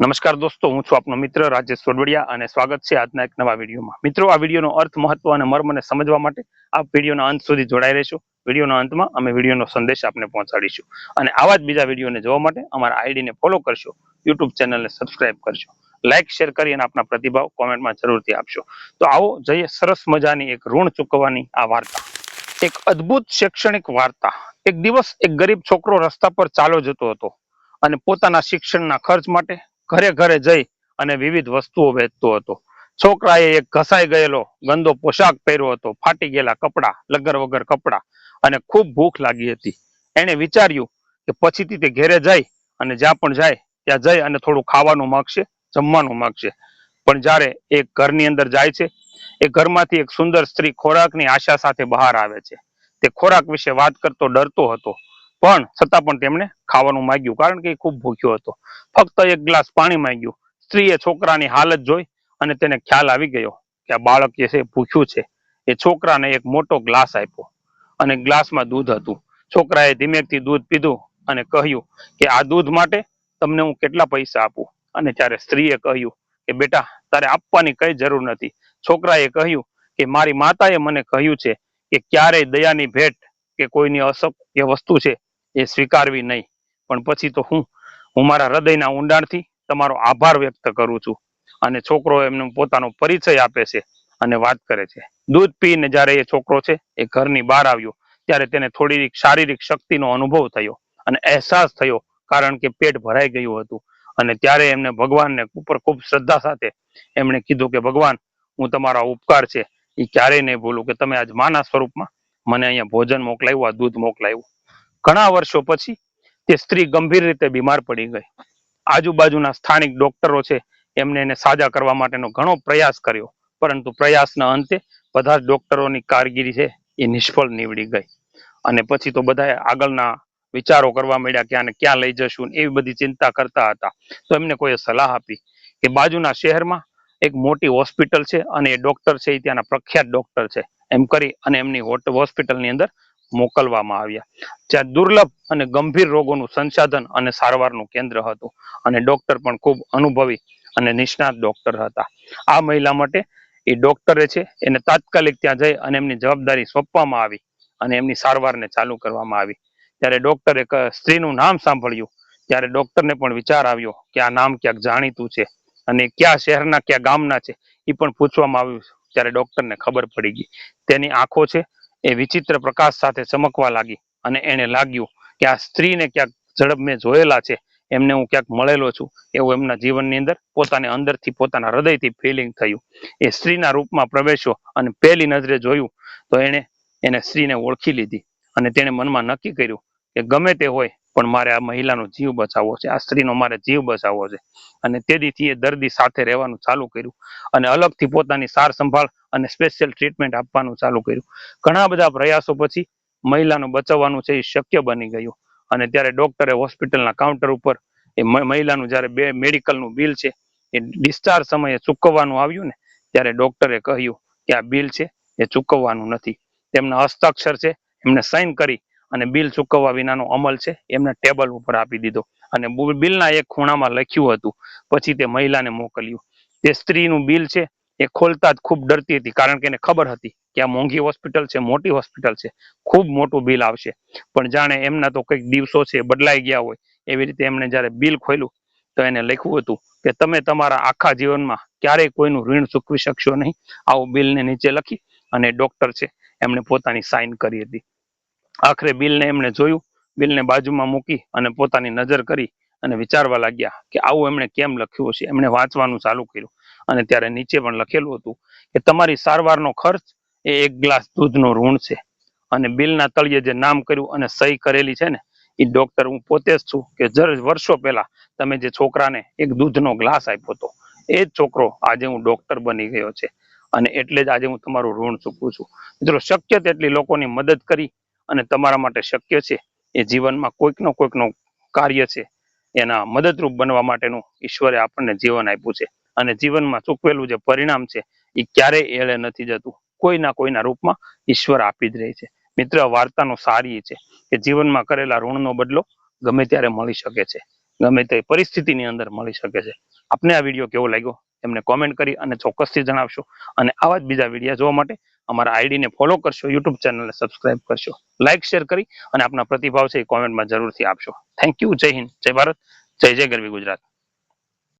નમસ્કાર દોસ્તો, હું છું આપનો મિત્ર રાજેશ સોડવડિયા અને સ્વાગત છે આજના એક નવા વિડીયોમાં. મિત્રો, આ વિડીયોનો અર્થ મહત્વ અને મર્મને સમજવા માટે આ વિડીયોના અંત સુધી જોડાઈ રહેશો. વિડીયોના અંતમાં અમે વિડીયોનો સંદેશ આપને પહોંચાડીશું. અને આવા જ બીજા વિડીયોને જોવા માટે અમારા આઈડીને ફોલો કરશો. યુટ્યુબ ચેનલને સબસ્ક્રાઇબ કરશો લાઇક શેર કરી અને આપના પ્રતિભાવ કોમેન્ટમાં જરૂરથી આપશો. તો આવો જઈએ સરસ મજાની એક ઋણ ચૂકવવાની આ વાર્તા. એક અદ્ભુત શૈક્ષણિક વાર્તા. એક દિવસ એક ગરીબ છોકરો રસ્તા પર ચાલો જતો હતો અને પોતાના શિક્ષણના ખર્ચ માટે ઘરે ઘરે જઈ અને વિવિધ વસ્તુઓ વેચતો હતો. છોકરાએ એક ઘસાઈ ગયેલો ગંદો પોશાક પહેર્યો હતો. ફાટી ગયેલા કપડા લગર વગર કપડા અને ખૂબ ભૂખ લાગી હતી. એણે વિચાર્યું કે પછીથી તે ઘેરે જાય અને જ્યાં પણ જાય ત્યાં જઈ અને થોડું ખાવાનું માગશે, જમવાનું માગશે. પણ જ્યારે એક ઘરની અંદર જાય છે, એ ઘરમાંથી એક સુંદર સ્ત્રી ખોરાકની આશા સાથે બહાર આવે છે. તે ખોરાક વિશે વાત કરતો ડરતો હતો. પણ છતાં પણ તેમણે ખાવાનું માંગ્યું કારણ કે ખૂબ ભૂખ્યો હતો. ફક્ત એક ગ્લાસ પાણી માંગ્યું. સ્ત્રીએ છોકરાની હાલત જોઈ અને તેને ખ્યાલ આવી ગયો કે આ બાળક જે છે ભૂખ્યું છે. એ છોકરાને એક મોટો ગ્લાસ આપ્યો અને ગ્લાસમાં દૂધ હતું. છોકરાએ ધીમેકથી દૂધ પીધું અને કહ્યું કે આ દૂધ માટે તમને હું કેટલા પૈસા આપું? અને ત્યારે સ્ત્રીએ કહ્યું કે બેટા, તારે આપવાની કઈ જરૂર નથી. છોકરાએ કહ્યું કે મારી માતાએ મને કહ્યું છે કે ક્યારેય દયાની ભેટ કે કોઈની અશક્ય વસ્તુ છે એ સ્વીકારવી નહીં. પણ પછી તો હું હું મારા હૃદયના ઊંડાણથી તમારો આભાર વ્યક્ત કરું છું અને છોકરો એમનો પોતાનો પરિચય આપે છે અને વાત કરે છે. દૂધ પીને જ્યારે એ છોકરો છે, એ ઘરની બહાર આવ્યો, ત્યારે તેને થોડી શારીરિક શક્તિનો અનુભવ થયો અને અહેસાસ થયો કારણ કે પેટ ભરાઈ ગયું હતું. અને ત્યારે એમને ભગવાનને ઉપર ખૂબ શ્રદ્ધા સાથે એમણે કીધું કે, ભગવાન, હું તમારા ઉપકાર છે. એ ક્યારેય નહીં ભૂલું કે તમે આજ માના સ્વરૂપમાં મને અહીંયા ભોજન મોકલાવ્યું આ દૂધ મોકલાવ્યું ઘણા વર્ષો પછી તે સ્ત્રી ગંભીર રીતે બીમાર પડી ગઈ. આજુબાજુના સ્થાનિક ડોક્ટરો છે, એમને એને સાજા કરવા માટેનો ઘણો પ્રયાસ કર્યો, પરંતુ પ્રયાસના અંતે બધા જ ડોક્ટરોની કારગીરી છે એ નિષ્ફળ નીવડી ગઈ. અને પછી તો બધાએ આગળના વિચારો કરવા માંડ્યા કે આને ક્યાં લઈ જશું એવી બધી ચિંતા કરતા હતા. તો એમને કોઈએ સલાહ આપી કે બાજુના શહેરમાં એક મોટી હોસ્પિટલ છે અને એ ડોક્ટર છે એ ત્યાંના પ્રખ્યાત ડોક્ટર છે. એમ કરી અને એમની હોસ્પિટલની અંદર મોકલવામાં આવ્યા. જ્યાં દુર્લભ અને ગંભીર રોગોનું સંસાધન અને સારવારનું કેન્દ્ર હતું. અને ડોક્ટર પણ ખૂબ અનુભવી અને નિષ્ણાત ડોક્ટર હતા. આ મહિલા માટે એ ડોક્ટરે છે, એને તાત્કાલિક ત્યાં જઈ અને એમની જવાબદારી સોંપવામાં આવી અને એમની સારવારને ચાલુ કરવામાં આવી. ત્યારે ડોક્ટરે સ્ત્રીનું નામ સાંભળ્યું. ત્યારે ડોક્ટરને પણ વિચાર આવ્યો કે આ નામ ક્યાંક જાણીતું છે અને કયા શહેરના, કયા ગામના છે એ પણ પૂછવામાં આવ્યું. ત્યારે ડોક્ટરને ખબર પડી ગઈ. તેની આંખો છે એ વિચિત્ર પ્રકાશ સાથે ચમકવા લાગી અને એને લાગ્યું કે આ સ્ત્રીને ક્યાંક ઝડપ મેં જોયેલા છે. એમને હું ક્યાંક મળેલો છું. એવું એમના જીવનની અંદર પોતાને અંદરથી પોતાના હૃદયથી ફિલિંગ થયું. એ સ્ત્રીના રૂપમાં પ્રવેશ્યો અને પહેલી નજરે જોયું તો એણે એને સ્ત્રીને ઓળખી લીધી અને તેણે મનમાં નક્કી કર્યું કે ગમે તે હોય પણ મારે આ મહિલાનો જીવ બચાવવો છે, આ સ્ત્રીનો મારે જીવ બચાવવો છે. અને તેથી એ દર્દી સાથે રહેવાનું ચાલુ કર્યું અને અલગથી પોતાની સાર સંભાળ અને સ્પેશિયલ ટ્રીટમેન્ટ આપવાનું ચાલુ કર્યું. ઘણા બધા પ્રયાસો પછી મહિલાનું બચાવવાનું છે એ શક્ય બની ગયું. અને ત્યારે ડોક્ટરે હોસ્પિટલના કાઉન્ટર ઉપર એ મહિલાનું જ્યારે બે મેડિકલનું બિલ છે, એ ડિસ્ચાર્જ સમયે ચૂકવવાનું આવ્યું ને, ત્યારે ડોક્ટરે કહ્યું કે આ બિલ છે, એ ચૂકવવાનું નથી. તેમના હસ્તાક્ષર છે, એમને સાઈન કરી અને બિલ ચૂકવવા વિનાનો અમલ છે, એમને ટેબલ ઉપર આપી દીધો. અને બિલના એક ખૂણામાં લખ્યું હતું, પછી તે મહિલાને મોકલ્યું. તે સ્ત્રીનું બિલ છે, એ ખોલતા જ ખૂબ ડરતી હતી, કારણ કે એને ખબર હતી કે આ મોંઘી હોસ્પિટલ છે, મોટી હોસ્પિટલ છે, ખૂબ મોટું બિલ આવશે. પણ જાણે એમના તો કંઈક દિવસો છે બદલાઈ ગયા હોય, એવી રીતે એમણે જ્યારે બિલ ખોલ્યું, તો એને લખ્યું હતું કે તમે તમારા આખા જીવનમાં ક્યારેય કોઈનું ઋણ ચૂકવી શકશો નહીં. આવું બિલને નીચે લખી અને ડોક્ટર છે, એમણે પોતાની સાઇન કરી હતી. આખરે બિલને એમણે જોયું, બિલને બાજુમાં મૂકી અને પોતાની નજર કરી અને વિચારવા લાગ્યા કે આવું એમણે કેમ લખ્યું હશે? એમણે વાંચવાનું ચાલુ કર્યું. અને ત્યારે નીચે પણ લખેલું હતું કે તમારી સારવારનો ખર્ચ એ એક ગ્લાસ દૂધનો ઋણ છે. અને બિલના તળિયે જે નામ કર્યું અને સહી કરેલી છે ને એ ડોક્ટર હું પોતે જ છું કે વર્ષો પહેલા તમે જે છોકરાને એક દૂધનો ગ્લાસ આપ્યો હતો, એ જ છોકરો આજે હું ડોક્ટર બની ગયો છે. અને એટલે જ આજે હું તમારું ઋણ ચૂકવું છું. મિત્રો, શક્ય તેટલી લોકોની મદદ કરી અને તમારા માટે શક્ય છે, એ જીવનમાં કોઈકનો કોઈકનો કાર્ય છે, એના મદદરૂપ બનવા માટેનું ઈશ્વરે આપણને જીવન આપ્યું છે. અને જીવનમાં ચૂકવેલું જે પરિણામ છે એ ક્યારેય એળે નથી જતું. કોઈના કોઈના રૂપમાં ઈશ્વર આપી જ રહે છે. મિત્ર વાર્તાનો સારી છે કે જીવનમાં કરેલા ઋણનો બદલો ગમે ત્યારે મળી શકે છે. ગમે તે પરિસ્થિતિની અંદર મળી શકે છે. આપને આ વીડિયો કેવો લાગ્યો? એમને કોમેન્ટ કરી અને ચોક્કસથી જણાવશો. અને આવા જ બીજા વિડીયા જોવા માટે અમારા આઈડીને ફોલો કરશો યુટ્યુબ ચેનલને સબસ્ક્રાઇબ કરશો. લાઇક શેર કરી અને આપના પ્રતિભાવ છે એ કોમેન્ટમાં જરૂરથી આપશો. થેન્ક યુ જય હિન્દ. જય ભારત. જય જય ગરવી ગુજરાત.